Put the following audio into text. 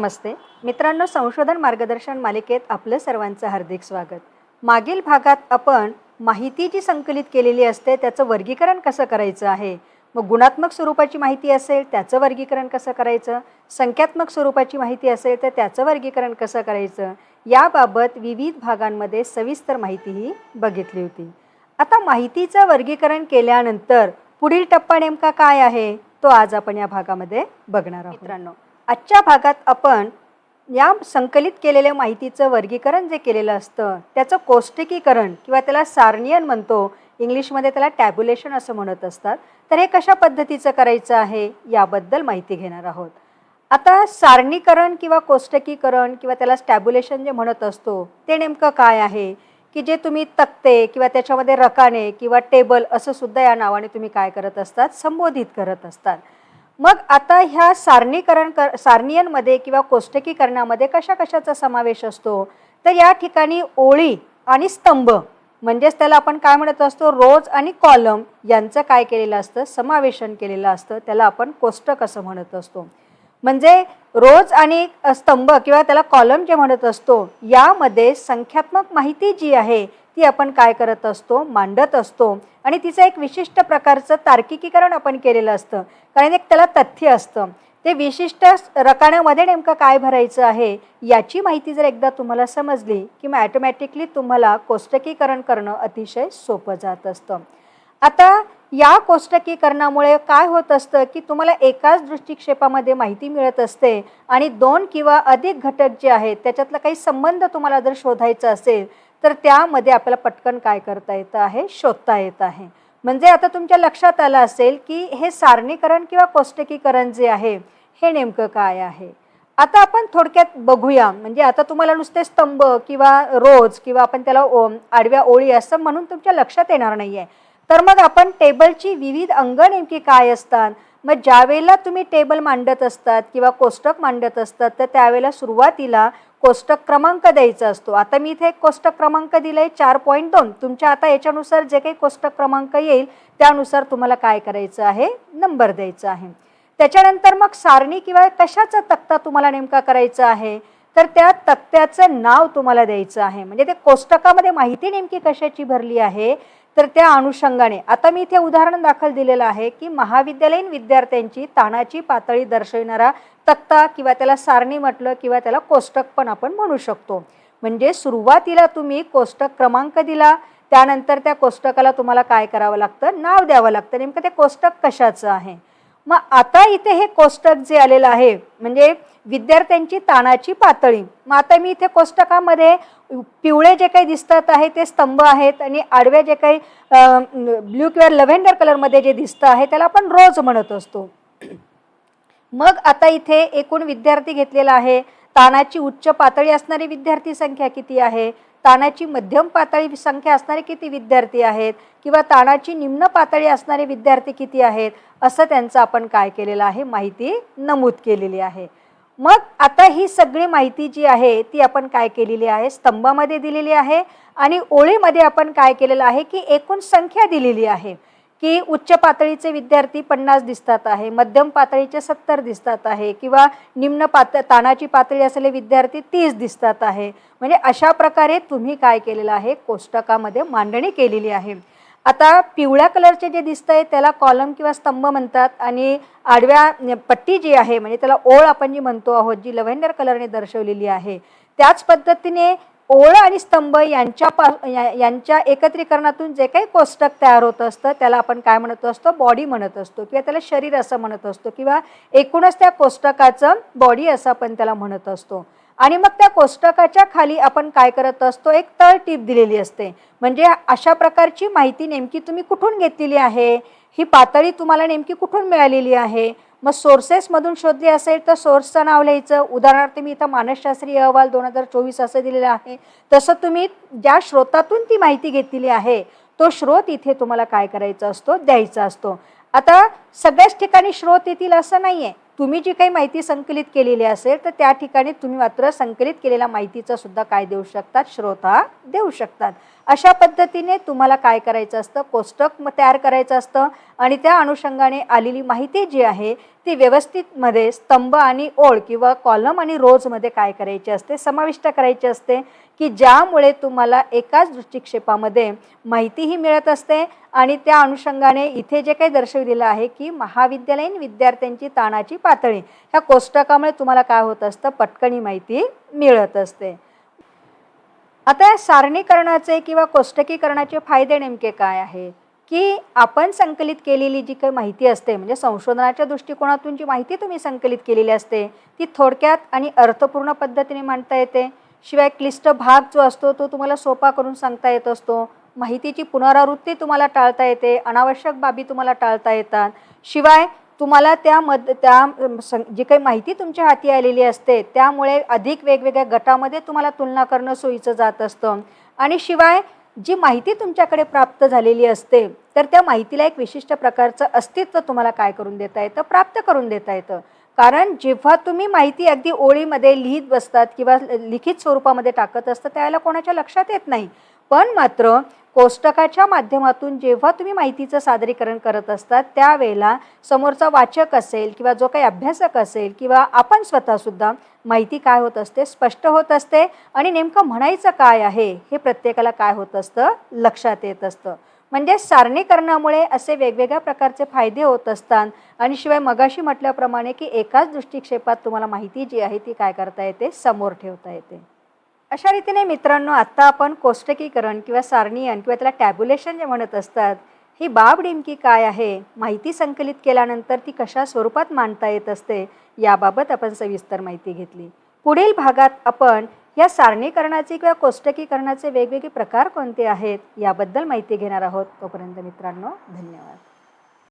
नमस्ते. मित्रांनो संशोधन मार्गदर्शन मालिकेत आपलं सर्वांचं हार्दिक स्वागत. मागील भागात आपण माहिती जी संकलित केलेली असते त्याचं वर्गीकरण कसं करायचं आहे? मग गुणात्मक स्वरूपाची माहिती असेल त्याचं वर्गीकरण कसं करायचं? संख्यात्मक स्वरूपाची माहिती असेल तर त्याचं वर्गीकरण कसं करायचं? याबाबत विविध भागांमध्ये सविस्तर माहितीही बघितली होती. आता माहितीचं वर्गीकरण केल्यानंतर पुढील टप्पा नेमका काय आहे? तो आज आपण या भागामध्ये बघणार आहोत. मित्रांनो आजच्या भागात आपण या संकलित केलेल्या माहितीचं वर्गीकरण जे केलेलं असतं त्याचं कोष्टकीकरण किंवा त्याला सारणीयन म्हणतो इंग्लिशमध्ये त्याला टॅब्युलेशन असं म्हणत असतात. तर हे कशा पद्धतीचं करायचं आहे याबद्दल माहिती घेणार आहोत. आता सारणीकरण किंवा कोष्टकीकरण किंवा त्याला स्टॅब्युलेशन जे म्हणत असतो ते नेमकं काय आहे? की जे तुम्ही तक्ते किंवा त्याच्यामध्ये रकाने किंवा टेबल असं सुद्धा या नावाने तुम्ही काय करत असतात? संबोधित करत असतात. मग आता ह्या सारणीकरण कर सारणीयांमध्ये किंवा कोष्टकीकरणामध्ये कशा कशाचा समावेश असतो? तर या ठिकाणी ओळी आणि स्तंभ म्हणजेच त्याला आपण काय म्हणत असतो? रोज आणि कॉलम यांचं काय केलेलं असतं? समावेशन केलेलं असतं. त्याला आपण कोष्टक असं म्हणत असतो. म्हणजे रोज आणि स्तंभ किंवा त्याला कॉलम जे म्हणत असतो यामध्ये संख्यात्मक माहिती जी आहे ती आपण काय करत असतो? मांडत असतो. आणि तिचं एक विशिष्ट प्रकारचं तार्किकीकरण आपण केलेलं असतं. कारण एक त्याला तथ्य असतं. ते विशिष्ट रकाण्यामध्ये नेमकं काय भरायचं आहे? याची माहिती जर एकदा तुम्हाला समजली की मग ॲटोमॅटिकली तुम्हाला कोष्टकीकरण करणं अतिशय सोपं जात असतं. आता या कोष्टकीकरणामुळे काय होत असतं की तुम्हाला एकाच दृष्टिक्षेपामध्ये माहिती मिळत असते आणि दोन किंवा अधिक घटक जे आहेत त्याच्यातला काही संबंध तुम्हाला जर शोधायचा असेल तर त्यामध्ये आपल्याला पटकन काय करता येतं आहे? शोधता येत आहे. म्हणजे आता तुमच्या लक्षात आलं असेल की हे सारणीकरण किंवा कोष्टकीकरण जे आहे हे नेमकं काय आहे? आता आपण थोडक्यात बघूया. म्हणजे आता तुम्हाला नुसते स्तंभ किंवा रोज किंवा आपण त्याला ओ आडव्या ओळी असं म्हणून तुमच्या लक्षात येणार नाही आहे तर मग आपण टेबलची विविध अंग नेमकी काय असतात? मग ज्यावेळेला तुम्ही टेबल मांडत असतात किंवा कोष्टक मांडत असतात तर त्यावेळेला सुरुवातीला कोष्टक क्रमांक द्यायचा असतो. आता मी इथे एक कोष्टक क्रमांक दिलं आहे चार पॉईंट दोन. तुमच्या आता याच्यानुसार जे काही कोष्टक क्रमांक येईल त्यानुसार तुम्हाला काय करायचं आहे? नंबर द्यायचा आहे. त्याच्यानंतर मग सारणी किंवा कशाचा तक्ता तुम्हाला नेमका करायचा आहे? तर त्या तक्त्याचं नाव तुम्हाला द्यायचं आहे. म्हणजे ते कोष्टकामध्ये माहिती नेमकी कशाची भरली आहे? तर त्या अनुषंगाने. आता मी इथे उदाहरण दाखल दिलेलं आहे की महाविद्यालयीन विद्यार्थ्यांची ताणाची पातळी दर्शविणारा तक्ता किंवा त्याला सारणी म्हटलं किंवा त्याला कोष्टक पण आपण म्हणू शकतो. म्हणजे सुरुवातीला तुम्ही कोष्टक क्रमांक दिला त्यानंतर त्या कोष्टकाला तुम्हाला काय करावं लागतं? नाव द्यावं लागतं. नेमकं ते कोष्टक कशाचं आहे? मग आता इथे हे कोष्टक जे आलेलं आहे म्हणजे विद्यार्थ्यांची ताणाची पातळी. मग आता मी इथे कोष्टकामध्ये पिवळे जे काही दिसतात आहे ते स्तंभ आहेत आणि आडव्या जे काही ब्ल्यू किंवा लव्हेंडर कलरमध्ये जे दिसतं आहे त्याला आपण रोज म्हणत असतो. मग आता इथे एकूण विद्यार्थी घेतलेला आहे. ताणाची उच्च पातळी असणारी विद्यार्थी संख्या किती आहे? ताणाची मध्यम पातळी संख्या असणारे किती विद्यार्थी आहेत? किंवा ताणाची निम्न पातळी असणारे विद्यार्थी किती आहेत? असं त्यांचं आपण काय केलेलं आहे? माहिती नमूद केलेली आहे. मग आता ही सगळी माहिती जी आहे ती आपण काय केलेली आहे? स्तंभामध्ये दिलेली आहे आणि ओळीमध्ये आपण काय केलेलं आहे की एकूण संख्या दिलेली आहे. की उच्च पातळीचे विद्यार्थी पन्नास दिसतात आहे मध्यम पातळीचे सत्तर दिसतात आहे किंवा निम्न पात ताणाची पातळी असलेले विद्यार्थी तीस दिसतात आहे. म्हणजे अशा प्रकारे तुम्ही काय केलेलं आहे? कोष्टकामध्ये मांडणी केलेली आहे. आता पिवळ्या कलरचे जे दिसतं आहे त्याला कॉलम किंवा स्तंभ म्हणतात आणि आडव्या पट्टी जी आहे म्हणजे त्याला ओळ आपण जी म्हणतो आहोत जी लव्हेंडर कलरने दर्शवलेली आहे त्याच पद्धतीने ओळ आणि स्तंभ यांच्या पा यांच्या एकत्रीकरणातून जे काही कोष्टक तयार होत असतं त्याला आपण काय म्हणत असतो? बॉडी म्हणत असतो किंवा त्याला शरीर असं म्हणत असतो किंवा एकूणच त्या कोष्टकाचं बॉडी असं आपण त्याला म्हणत असतो. आणि मग त्या कोष्टकाच्या खाली आपण काय करत असतो? एक तळ टीप दिलेली असते. म्हणजे अशा प्रकारची माहिती नेमकी तुम्ही कुठून घेतलेली आहे? ही पातळी तुम्हाला नेमकी कुठून मिळालेली आहे? मग सोर्सेसमधून शोधली असेल तर सोर्सचं नाव लिहायचं. उदाहरणार्थ मी इथं मानसशास्त्रीय अहवाल दोन हजार चोवीस असं दिलेलं आहे. तसं तुम्ही ज्या स्रोतातून ती माहिती घेतलेली आहे तो स्रोत इथे तुम्हाला काय करायचा असतो? द्यायचा असतो. आता सगळ्याच ठिकाणी स्रोत येतील असं नाही आहे तुम्ही जी काही माहिती संकलित केलेली असेल तर त्या ठिकाणी तुम्ही मात्र संकलित केलेल्या माहितीचा सुद्धा काय देऊ शकतात श्रोता देऊ शकतात. अशा पद्धतीने तुम्हाला काय करायचं असतं? कोष्टक तयार करायचं असतं आणि त्या अनुषंगाने आलेली माहिती जी आहे ती व्यवस्थितमध्ये स्तंभ आणि ओळ किंवा कॉलम आणि रोजमध्ये काय करायची असते समाविष्ट करायची असते की ज्यामुळे तुम्हाला एकाच दृष्टिक्षेपामध्ये माहितीही मिळत असते आणि त्या अनुषंगाने इथे जे काही दर्शविलेलं आहे की महाविद्यालयीन विद्यार्थ्यांची ताणाची पातळी. ह्या कोष्टकामुळे तुम्हाला काय होत असतं? पटकनी माहिती मिळत असते. आता या सारणीकरणाचे किंवा कोष्टकीकरणाचे फायदे नेमके काय आहे? की आपण संकलित केलेली जी काही माहिती असते म्हणजे संशोधनाच्या दृष्टिकोनातून जी माहिती तुम्ही संकलित केलेली असते ती थोडक्यात आणि अर्थपूर्ण पद्धतीने मांडता येते. शिवाय क्लिष्ट भाग जो असतो तो तुम्हाला सोपा करून सांगता येत असतो. माहितीची पुनरावृत्ती तुम्हाला टाळता येते अनावश्यक बाबी तुम्हाला टाळता येतात. शिवाय तुम्हाला त्या मद त्या जी काही माहिती तुमच्या हाती आलेली असते त्यामुळे अधिक वेगवेगळ्या गटामध्ये तुम्हाला तुलना करणं सोयीचं जात असतं. आणि शिवाय जी माहिती तुमच्याकडे प्राप्त झालेली असते तर त्या माहितीला एक विशिष्ट प्रकारचं अस्तित्व तुम्हाला काय करून देता येतं? प्राप्त करून देता येतं. कारण जेव्हा तुम्ही माहिती अगदी ओळीमध्ये लिहित बसतात किंवा लिखित स्वरूपामध्ये टाकत असतं त्यावेळेला कोणाच्या लक्षात येत नाही. पण मात्र कोष्टकाच्या माध्यमातून जेव्हा तुम्ही माहितीचं सादरीकरण करत असतात त्यावेळेला समोरचा वाचक असेल किंवा जो काही अभ्यासक असेल किंवा आपण स्वतःसुद्धा माहिती काय होत असते स्पष्ट होत असते आणि नेमकं म्हणायचं काय आहे हे प्रत्येकाला काय होत असतं लक्षात येत असतं. म्हणजे सारणीकरणामुळे असे वेगवेगळ्या प्रकारचे फायदे होत असतात आणि शिवाय मगाशी म्हटल्याप्रमाणे की एकाच दृष्टिक्षेपात तुम्हाला माहिती जी आहे ती काय करता येते समोर ठेवता येते. अशा रीतीने मित्रांनो आत्ता आपण कोष्टकीकरण किंवा सारणीयन किंवा त्याला टॅब्युलेशन जे म्हणत असतात ही बाब नेमकी काय आहे? माहिती संकलित केल्यानंतर ती कशा स्वरूपात मांडता येत असते? याबाबत आपण सविस्तर माहिती घेतली. पुढील भागात आपण या सारणीकरणाचे किंवा कोष्टकीकरणाचे वेगवेगळे प्रकार कोणते आहेत? याबद्दल माहिती घेणार आहोत. तोपर्यंत मित्रांनो धन्यवाद.